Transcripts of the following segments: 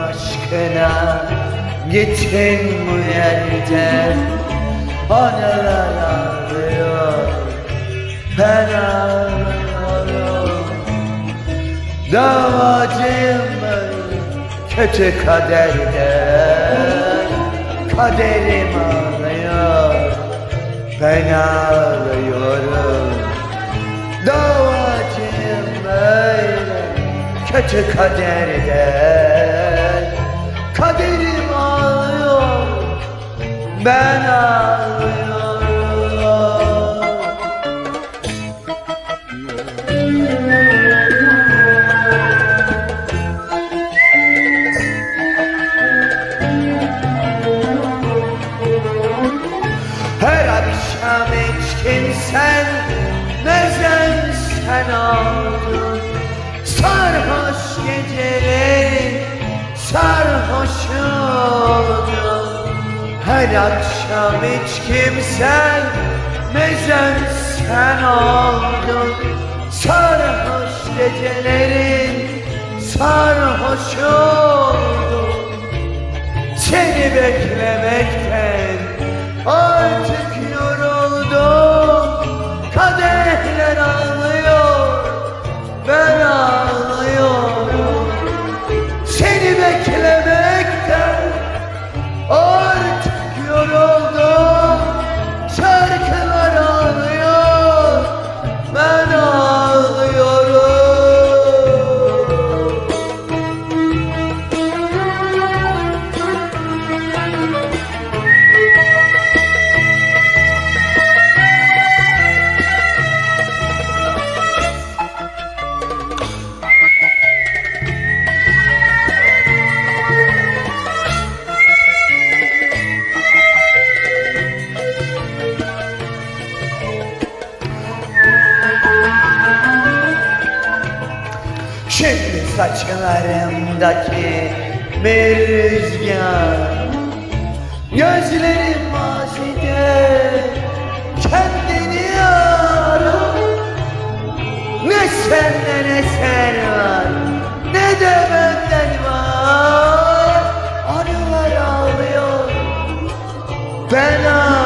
aşkına Gittin bu yerde? Anılar ağlıyor Ben ağlıyorum. Davacıyım böyle kötü kaderden Kaderim ağlıyor Ben ağlıyorum. Davacıyım böyle kötü kaderden Kaderim ağlıyor Ben ağlıyorum. Her akşam içkin sen Nezen sen oldun Sarhoş geceleri Sarhoş oldun Her akşam içkim sen Nezen sen oldun Sarhoş gecelerin Sarhoş oldun seni beklemekten artık saçlarımdaki bir rüzgar Gözlerim mazide kendini arar Ne senden eser var ne de benden var. Arılar ağlıyor ben ağlıyorum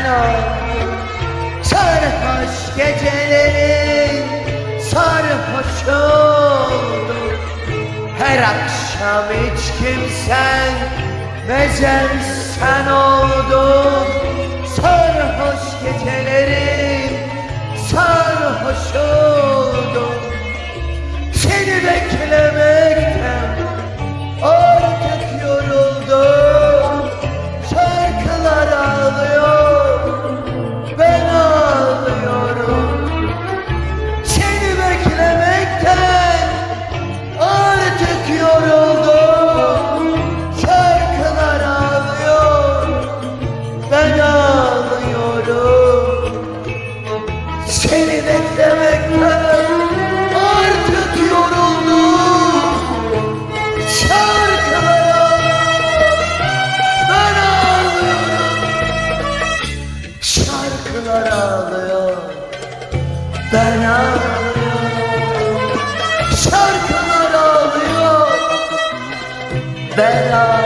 oldu Sarhoş gecelerin sarhoş oldu Her akşam hiç kimsen mecem sen oldun. Sarhoş gecelerin Sevmekten artık yoruldum Şarkılara ben ağlıyorum. Şarkılar ağlıyor Ben ağlıyorum. Şarkılar ağlıyor Ben ağlıyorum.